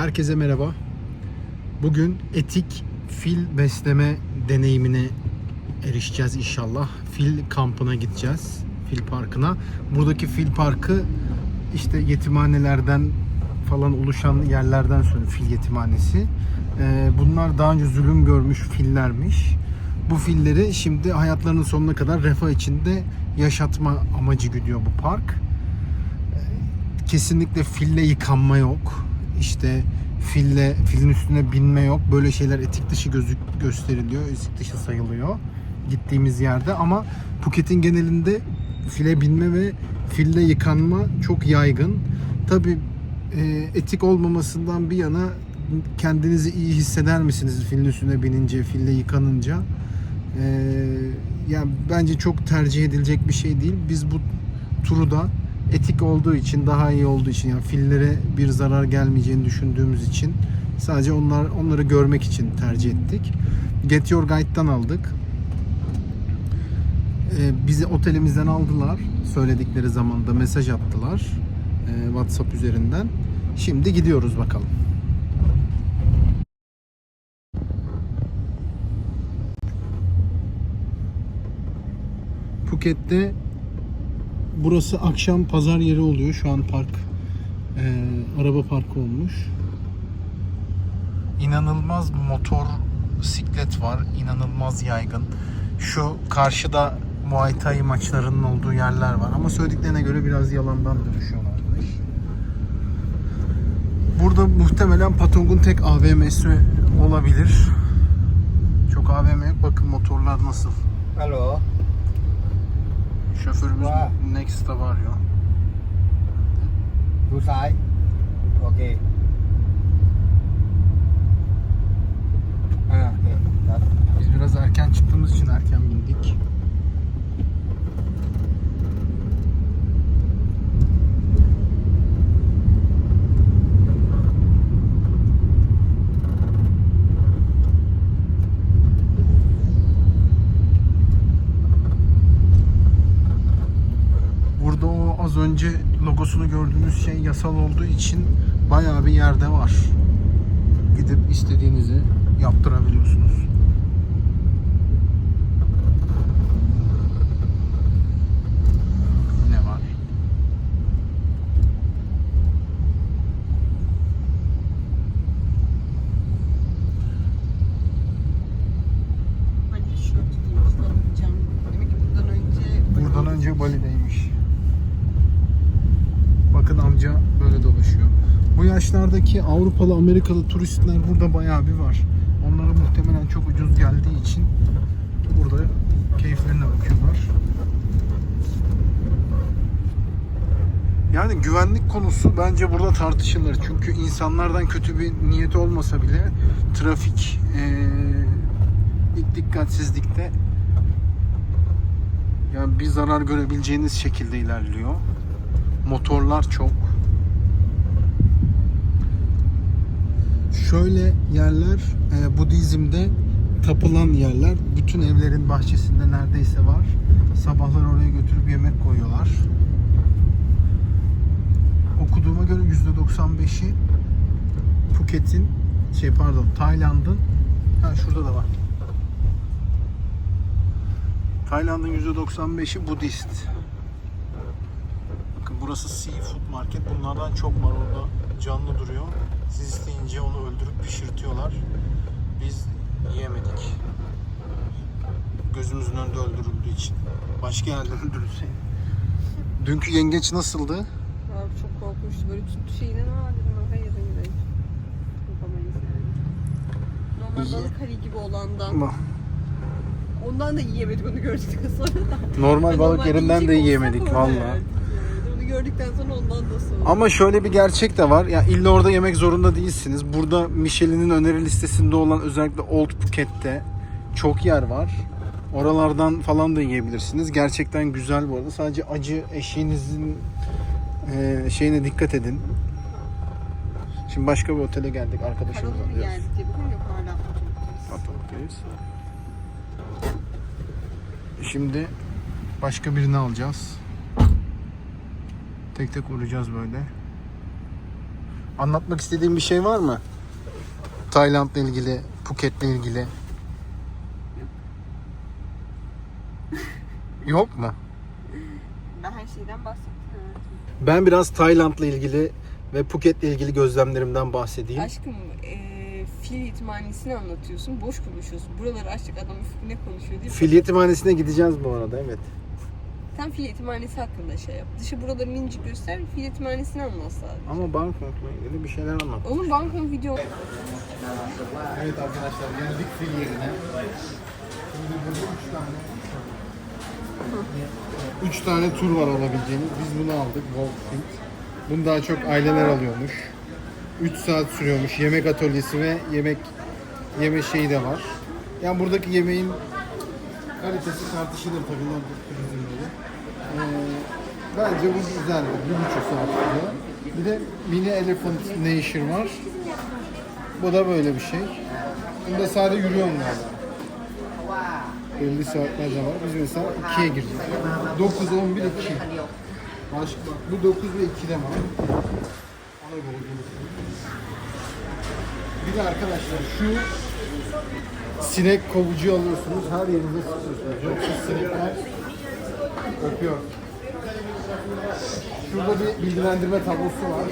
Herkese merhaba. Bugün etik fil besleme deneyimine erişeceğiz inşallah. Fil kampına gideceğiz. Fil parkına. Buradaki fil parkı işte yetimhanelerden falan oluşan yerlerden sonra fil yetimhanesi. Ee, bunlar daha önce zulüm görmüş fillermiş. Bu filleri şimdi hayatlarının sonuna kadar refah içinde yaşatma amacı güdüyor bu park kesinlikle fille yıkanma yok. İşte fille filin üstüne binme yok. Böyle şeyler etik dışı gözük gösteriliyor. Etik dışı sayılıyor gittiğimiz yerde ama Phuket'in genelinde file binme ve fille yıkanma çok yaygın. Tabi etik olmamasından bir yana kendinizi iyi hisseder misiniz filin üstüne binince, fille yıkanınca? E, yani bence çok tercih edilecek bir şey değil. Biz bu turu da etik olduğu için, daha iyi olduğu için yani fillere bir zarar gelmeyeceğini düşündüğümüz için sadece onlar onları görmek için tercih ettik. Get Your Guide'dan aldık. Ee, bizi otelimizden aldılar. Söyledikleri zamanda mesaj attılar. ee, WhatsApp üzerinden. Şimdi gidiyoruz bakalım. Phuket'te burası akşam pazar yeri oluyor. Şu an park e, araba parkı olmuş. İnanılmaz motor siklet var. İnanılmaz yaygın. Şu karşıda Muay Thai maçlarının olduğu yerler var. Ama söylediklerine göre biraz yalandan dönüşüyorlarmış. Burada muhtemelen Patong'un tek AVM'si olabilir. Çok AVM yok. Bakın motorlar nasıl. Alo. Şoförümüz Next'te var ya. Şu sağ. Okey. Biz biraz erken çıktığımız için erken bindik. Logosunu gördüğünüz şey yasal olduğu için bayağı bir yerde var. Gidip istediğinizi yaptırabiliyorsunuz. Ne var? Hani tişört giymiş alacağım. Demek ki buradan önce... Buradan önce Bali'deymiş. Bakın amca böyle dolaşıyor. Bu yaşlardaki Avrupalı, Amerikalı turistler burada bayağı bir var. Onlara muhtemelen çok ucuz geldiği için burada keyiflerine bakıyorlar. Yani güvenlik konusu bence burada tartışılır. Çünkü insanlardan kötü bir niyet olmasa bile trafik ilk dikkatsizlikte yani bir zarar görebileceğiniz şekilde ilerliyor. Motorlar çok. Şöyle yerler e, Budizm'de tapılan yerler. Bütün evlerin bahçesinde neredeyse var. Sabahlar oraya götürüp yemek koyuyorlar. Okuduğuma göre %95'i Phuket'in şey pardon Tayland'ın ha şurada da var. Tayland'ın %95'i Budist. Bakın burası seafood market. Bunlardan çok var orada. Canlı duruyor. Siz isteyince onu öldürüp pişirtiyorlar. Biz yiyemedik. Gözümüzün önünde öldürüldüğü için. Başka yerde öldürülse. Dünkü yengeç nasıldı? Abi çok korkmuştu. Böyle tuttu şeyini ne var dedim. Hayır hayır hayır. Yapamayız yani. Normal balık hali gibi olandan. Ama Ondan da yiyemedik onu gördükten sonra da. normal balık normalde yerinden de yiyecek yiyemedik olsam valla. öyle yerdik yani. Onu gördükten sonra ondan da sonra. Ama şöyle bir gerçek de var. Ya illa orada yemek zorunda değilsiniz. Burada Michelin'in öneri listesinde olan özellikle Old Phuket'te çok yer var. Oralardan falan da yiyebilirsiniz. Gerçekten güzel bu arada. Sadece acı eşiğinizin e, şeyine dikkat edin. Şimdi başka bir otele geldik arkadaşımızla. Paralı mı geldik diye bakıyorum yok hala. Atalıktayız. Şimdi başka birini alacağız. Tek tek uğrayacağız böyle. Anlatmak istediğin bir şey var mı? Tayland'la ilgili, Phuket'le ilgili. Yok mu? Ben her şeyden bahsettim. Ben biraz Tayland'la ilgili ve Phuket'le ilgili gözlemlerimden bahsedeyim. Aşkım eee fil yetimhanesini anlatıyorsun. Boş konuşuyorsun. Buraları açtık adam ne konuşuyor değil mi? Fil yetimhanesine gideceğiz bu arada evet. Sen fil yetimhanesi hakkında şey yap. Dışı buraları minicik göster. Fil yetimhanesini anlat sadece. Ama Bangkok'la ilgili bir şeyler anlat. Onun Bangkok video Evet arkadaşlar geldik fil yerine. Şimdi burada üç tane Üç tane tur var alabileceğiniz. Biz bunu aldık. Walking. Bunu daha çok aileler alıyormuş. 3 saat sürüyormuş. Yemek atölyesi ve yemek yeme şeyi de var. Yani buradaki yemeğin kalitesi tartışılır tabii bence bu güzel. Bir buçuk saat sürüyor. Bir de Mini Elephant Nation var. Bu da böyle bir şey. Bunda sadece yürüyorum galiba. Belli saatlerce var. Biz mesela 2'ye gireceğiz. 9, 11, 2. Başka, bu 9 ve 2'de var. Bir de arkadaşlar şu sinek kovucu alıyorsunuz. Her yerinize sıkıyorsunuz. Yoksa sinekler öpüyor. Şurada bir bilgilendirme tablosu var.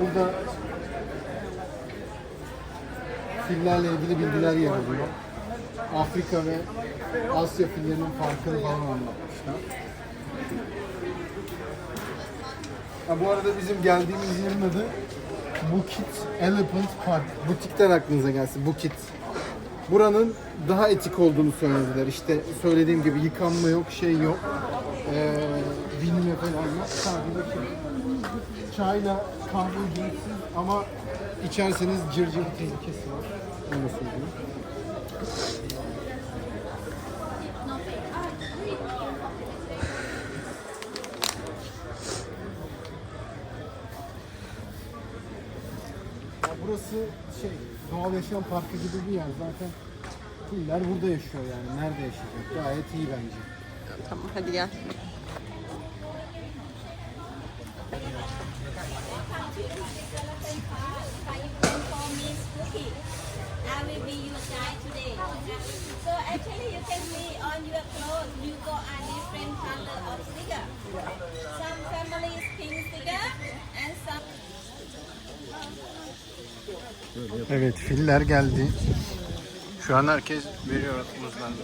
Burada fillerle ilgili bilgiler yer alıyor. Afrika ve Asya fillerinin farkını falan anlatmışlar. Ha, bu arada bizim geldiğimiz yerin adı Bukit Elephant Park. Butikten aklınıza gelsin. Bukit. Buranın daha etik olduğunu söylediler. İşte söylediğim gibi yıkanma yok, şey yok. Ee, binme falan yok. Sadece şey. Çayla kahve ücretsiz ama içerseniz cırcır tehlikesi var. Onu söyleyeyim. Burası şey doğal yaşam parkı gibi bir yer zaten. Filler burada yaşıyor yani. Nerede yaşayacak? Gayet iyi bence. Tamam hadi gel. for Miss Cookie. I Evet filler geldi. Şu an herkes veriyor muzlarını.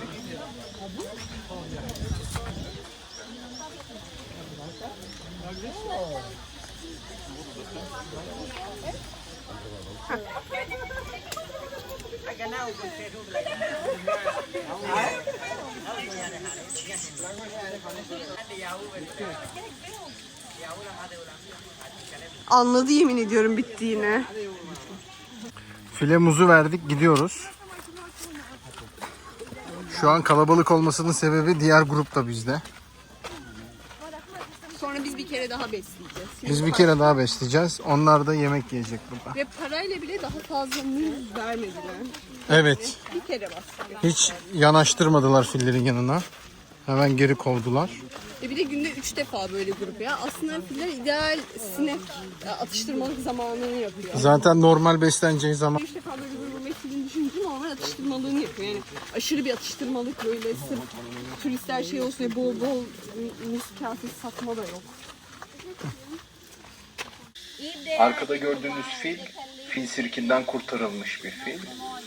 Anladı yemin ediyorum bittiğini. File muzu verdik gidiyoruz. Şu an kalabalık olmasının sebebi diğer grup da bizde. Sonra biz bir kere daha besleyeceğiz. Biz bir kere daha besleyeceğiz. Onlar da yemek yiyecek burada. Ve parayla bile daha fazla muz vermediler. Evet. Bir kere bastılar. Hiç yanaştırmadılar fillerin yanına. Hemen geri kovdular. E bir de günde 3 defa böyle grup ya. Aslında filler ideal sinek e, atıştırmalık zamanını yapıyor. Zaten normal besleneceği zaman 3 defa böyle grubu beklediğini düşününce normal atıştırmalığını yapıyor. Yani aşırı bir atıştırmalık böyle sırf turistler şey olsun diye bol bol muz kasesi satma da yok. Arkada gördüğünüz fil, fil sirkinden kurtarılmış bir fil.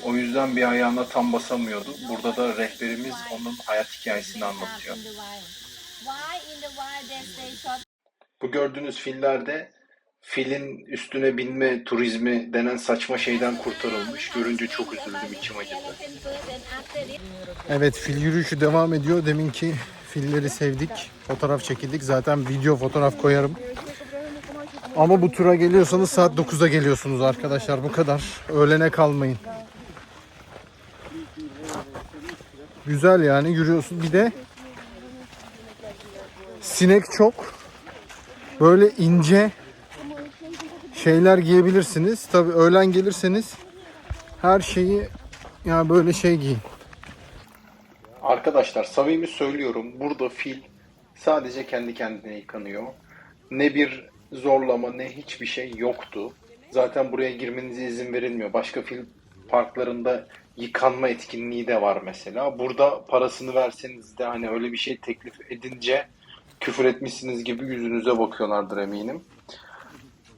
O yüzden bir ayağına tam basamıyordu. Burada da rehberimiz onun hayat hikayesini anlatıyor. Bu gördüğünüz filler de filin üstüne binme turizmi denen saçma şeyden kurtarılmış. Görünce çok üzüldüm, içim acıdı. Evet fil yürüyüşü devam ediyor. Deminki filleri sevdik. Fotoğraf çekildik. Zaten video fotoğraf koyarım. Ama bu tura geliyorsanız saat 9'da geliyorsunuz arkadaşlar. Bu kadar. Öğlene kalmayın. Güzel yani yürüyorsun. Bir de sinek çok. Böyle ince şeyler giyebilirsiniz. Tabii öğlen gelirseniz her şeyi ya böyle şey giyin. Arkadaşlar samimi söylüyorum burada fil sadece kendi kendine yıkanıyor. Ne bir zorlama ne hiçbir şey yoktu. Zaten buraya girmenize izin verilmiyor. Başka fil parklarında yıkanma etkinliği de var mesela. Burada parasını verseniz de hani öyle bir şey teklif edince küfür etmişsiniz gibi yüzünüze bakıyorlardır eminim.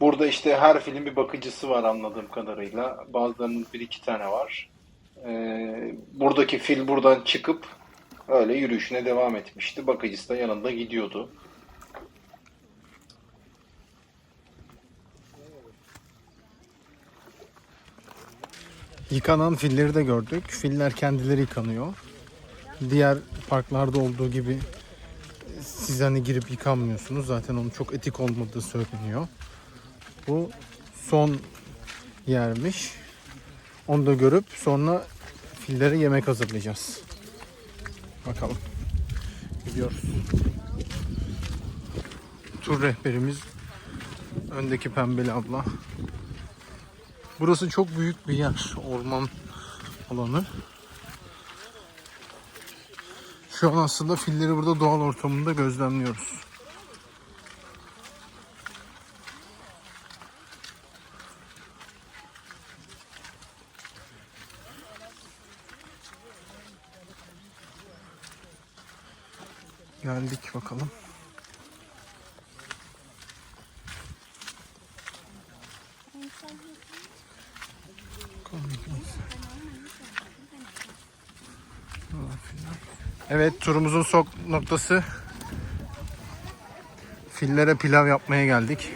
Burada işte her filin bir bakıcısı var anladığım kadarıyla. Bazılarının bir iki tane var. Ee, buradaki fil buradan çıkıp öyle yürüyüşüne devam etmişti. Bakıcısı da yanında gidiyordu. Yıkanan filleri de gördük. Filler kendileri yıkanıyor. Diğer parklarda olduğu gibi siz hani girip yıkanmıyorsunuz. Zaten onun çok etik olmadığı söyleniyor. Bu son yermiş. Onu da görüp sonra fillere yemek hazırlayacağız. Bakalım. Gidiyoruz. Tur rehberimiz öndeki pembeli abla. Burası çok büyük bir yer. Orman alanı. Şu an aslında filleri burada doğal ortamında gözlemliyoruz. Geldik bakalım. Evet turumuzun son noktası. Fillere pilav yapmaya geldik.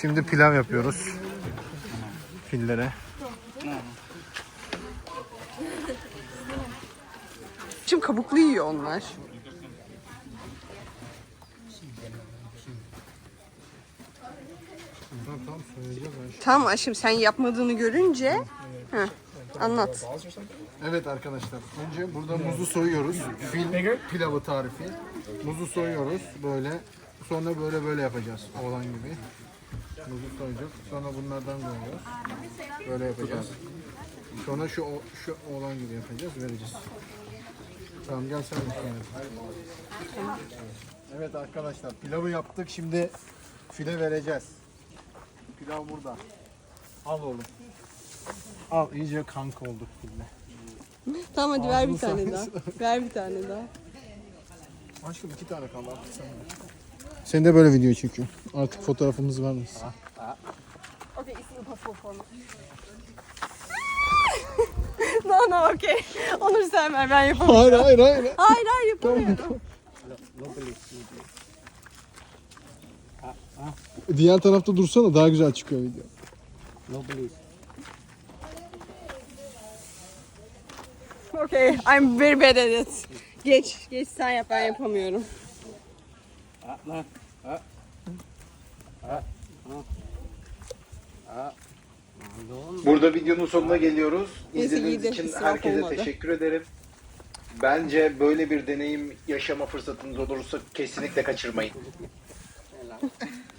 Şimdi pilav yapıyoruz. Fillere. Şimdi kabuklu yiyor onlar. Tamam aşkım sen yapmadığını görünce Heh, anlat. Evet arkadaşlar. Önce burada muzu soyuyoruz. Fil pilavı tarifi. Muzu soyuyoruz böyle. Sonra böyle böyle yapacağız. Oğlan gibi. Muzu soyacağız. Sonra bunlardan koyuyoruz. Böyle yapacağız. Sonra şu o- şu oğlan gibi yapacağız. Vereceğiz. Tamam gel sen de şöyle. Evet arkadaşlar pilavı yaptık. Şimdi file vereceğiz. Pilav burada. Al oğlum. Al iyice kanka olduk fille. Tamam hadi ver bir tane daha. Ver bir tane daha. Aşkım iki tane kaldı artık sen. Sen de böyle video çekiyor. Artık fotoğrafımız var mı? Okay, it's impossible for me. no no okay. Onur sen ver ben yapamam. Hayır hayır hayır. Hayır hayır yapamıyorum. Diğer tarafta dursana daha güzel çıkıyor video. Okay, I'm very bad at it. Geç, geç sen yap ben yapamıyorum. Burada videonun sonuna geliyoruz. İzlediğiniz için herkese olmadı. teşekkür ederim. Bence böyle bir deneyim yaşama fırsatınız olursa kesinlikle kaçırmayın.